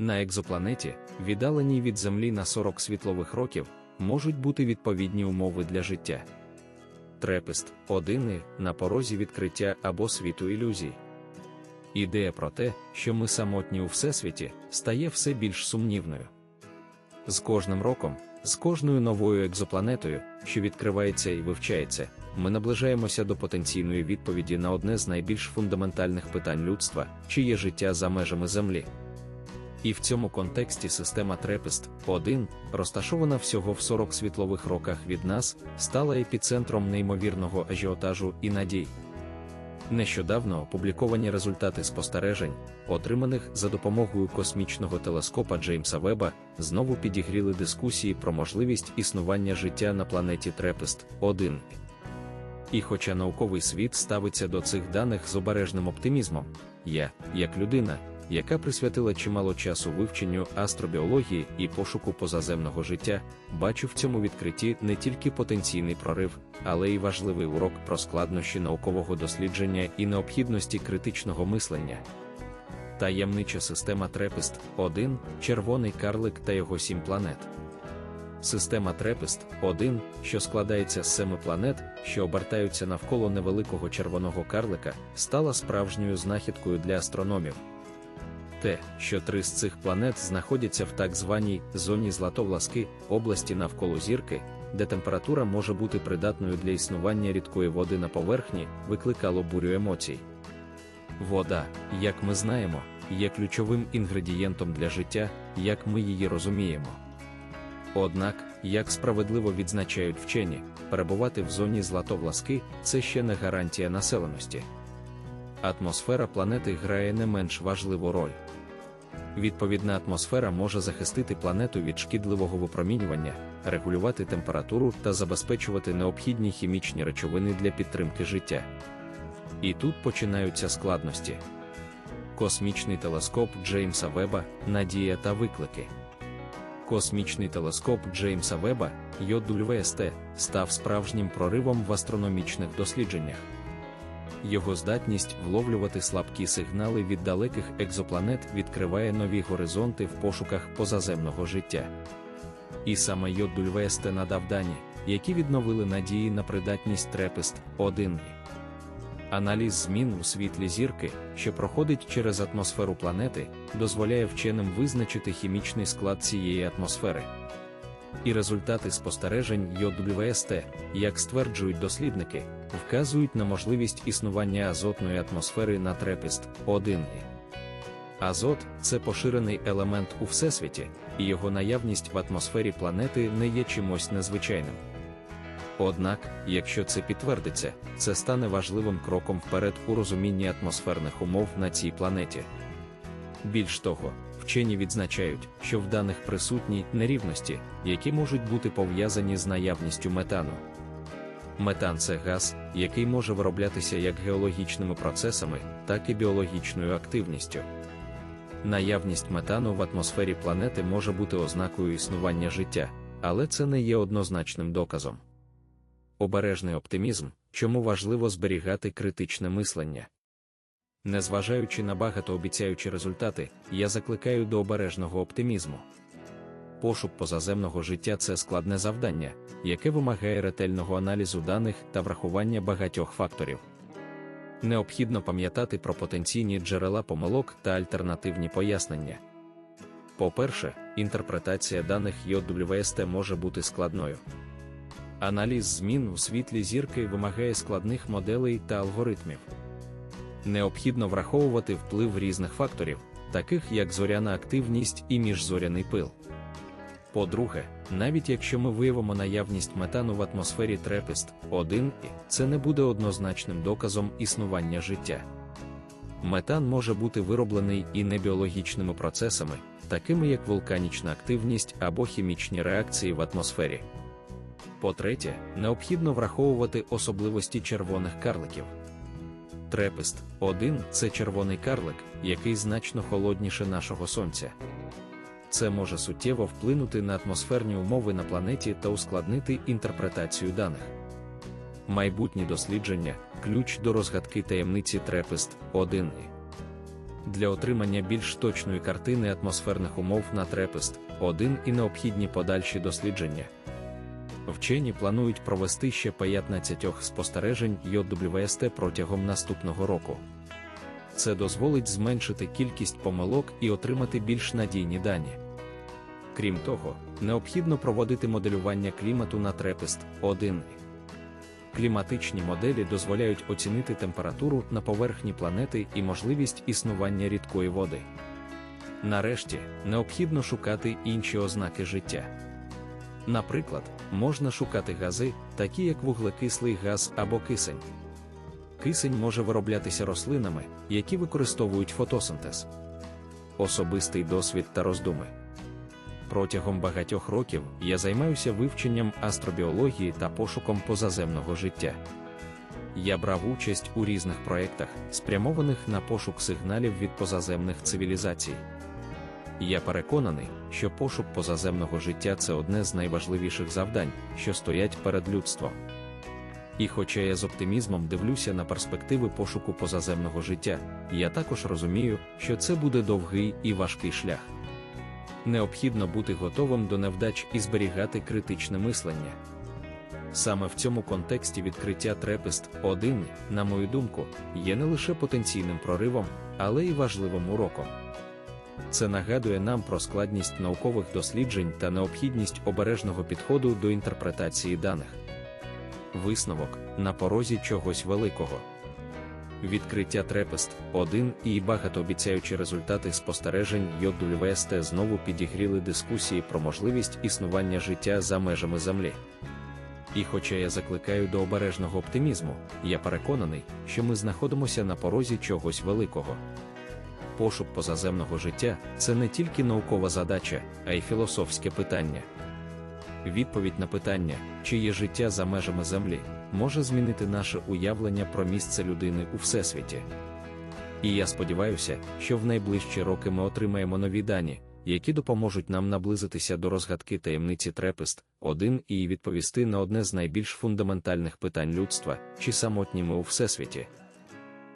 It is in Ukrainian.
На екзопланеті, віддаленій від Землі на 40 світлових років, можуть бути відповідні умови для життя. Трепест один на порозі відкриття або світу ілюзій. Ідея про те, що ми самотні у всесвіті, стає все більш сумнівною. З кожним роком, з кожною новою екзопланетою, що відкривається і вивчається, ми наближаємося до потенційної відповіді на одне з найбільш фундаментальних питань людства, чи є життя за межами Землі. І в цьому контексті система Трепест 1, розташована всього в 40 світлових роках від нас, стала епіцентром неймовірного ажіотажу і надій. Нещодавно опубліковані результати спостережень, отриманих за допомогою космічного телескопа Джеймса Веба, знову підігріли дискусії про можливість існування життя на планеті Трепест 1. І хоча науковий світ ставиться до цих даних з обережним оптимізмом, я, як людина, яка присвятила чимало часу вивченню астробіології і пошуку позаземного життя, бачу в цьому відкритті не тільки потенційний прорив, але й важливий урок про складнощі наукового дослідження і необхідності критичного мислення. Таємнича система Трепест 1, червоний карлик та його сім планет. Система Трепест 1, що складається з семи планет, що обертаються навколо невеликого червоного карлика, стала справжньою знахідкою для астрономів. Те, що три з цих планет знаходяться в так званій зоні златовласки, області навколо зірки, де температура може бути придатною для існування рідкої води на поверхні, викликало бурю емоцій. Вода, як ми знаємо, є ключовим інгредієнтом для життя, як ми її розуміємо. Однак, як справедливо відзначають вчені, перебувати в зоні златовласки це ще не гарантія населеності. Атмосфера планети грає не менш важливу роль. Відповідна атмосфера може захистити планету від шкідливого випромінювання, регулювати температуру та забезпечувати необхідні хімічні речовини для підтримки життя. І тут починаються складності. Космічний телескоп Джеймса Веба, надія та виклики. Космічний телескоп Джеймса Веба JWST, став справжнім проривом в астрономічних дослідженнях. Його здатність вловлювати слабкі сигнали від далеких екзопланет відкриває нові горизонти в пошуках позаземного життя. І саме JWST надав дані, які відновили надії на придатність Трепест 1 Аналіз змін у світлі зірки, що проходить через атмосферу планети, дозволяє вченим визначити хімічний склад цієї атмосфери. І результати спостережень JWST, як стверджують дослідники, вказують на можливість існування азотної атмосфери на Трепест 1 Азот це поширений елемент у всесвіті, і його наявність в атмосфері планети не є чимось незвичайним. Однак, якщо це підтвердиться, це стане важливим кроком вперед у розумінні атмосферних умов на цій планеті. Більш того, вчені відзначають, що в даних присутні нерівності, які можуть бути пов'язані з наявністю метану. Метан це газ, який може вироблятися як геологічними процесами, так і біологічною активністю. Наявність метану в атмосфері планети може бути ознакою існування життя, але це не є однозначним доказом обережний оптимізм, чому важливо зберігати критичне мислення. Незважаючи на багатообіцяючі результати, я закликаю до обережного оптимізму. Пошук позаземного життя це складне завдання, яке вимагає ретельного аналізу даних та врахування багатьох факторів. Необхідно пам'ятати про потенційні джерела помилок та альтернативні пояснення. По-перше, інтерпретація даних JWST може бути складною. Аналіз змін у світлі зірки вимагає складних моделей та алгоритмів. Необхідно враховувати вплив різних факторів, таких як зоряна активність і міжзоряний пил. По-друге, навіть якщо ми виявимо наявність метану в атмосфері Трепест 1 це не буде однозначним доказом існування життя. Метан може бути вироблений і небіологічними процесами, такими як вулканічна активність або хімічні реакції в атмосфері. По-третє, необхідно враховувати особливості червоних карликів. Трепест 1 це червоний карлик, який значно холодніше нашого сонця. Це може суттєво вплинути на атмосферні умови на планеті та ускладнити інтерпретацію даних. Майбутні дослідження ключ до розгадки таємниці Трепест 1 Для отримання більш точної картини атмосферних умов на трепест 1 і необхідні подальші дослідження. Вчені планують провести ще 15 спостережень JWST протягом наступного року. Це дозволить зменшити кількість помилок і отримати більш надійні дані. Крім того, необхідно проводити моделювання клімату на трепест 1. Кліматичні моделі дозволяють оцінити температуру на поверхні планети і можливість існування рідкої води. Нарешті, необхідно шукати інші ознаки життя. Наприклад, можна шукати гази, такі як вуглекислий газ або кисень. Кисень може вироблятися рослинами, які використовують фотосинтез. Особистий досвід та роздуми. Протягом багатьох років я займаюся вивченням астробіології та пошуком позаземного життя. Я брав участь у різних проєктах, спрямованих на пошук сигналів від позаземних цивілізацій. Я переконаний, що пошук позаземного життя це одне з найважливіших завдань, що стоять перед людством. І хоча я з оптимізмом дивлюся на перспективи пошуку позаземного життя, я також розумію, що це буде довгий і важкий шлях. Необхідно бути готовим до невдач і зберігати критичне мислення. Саме в цьому контексті відкриття Трепест 1, на мою думку, є не лише потенційним проривом, але й важливим уроком. Це нагадує нам про складність наукових досліджень та необхідність обережного підходу до інтерпретації даних. Висновок на порозі чогось великого. Відкриття Трепест 1 і багатообіцяючі результати спостережень ЙОДУЛьВСТ знову підігріли дискусії про можливість існування життя за межами Землі. І хоча я закликаю до обережного оптимізму, я переконаний, що ми знаходимося на порозі чогось великого. Пошук позаземного життя це не тільки наукова задача, а й філософське питання. Відповідь на питання, чи є життя за межами Землі, може змінити наше уявлення про місце людини у всесвіті. І я сподіваюся, що в найближчі роки ми отримаємо нові дані, які допоможуть нам наблизитися до розгадки таємниці Трепест 1 і відповісти на одне з найбільш фундаментальних питань людства, чи самотні ми у всесвіті.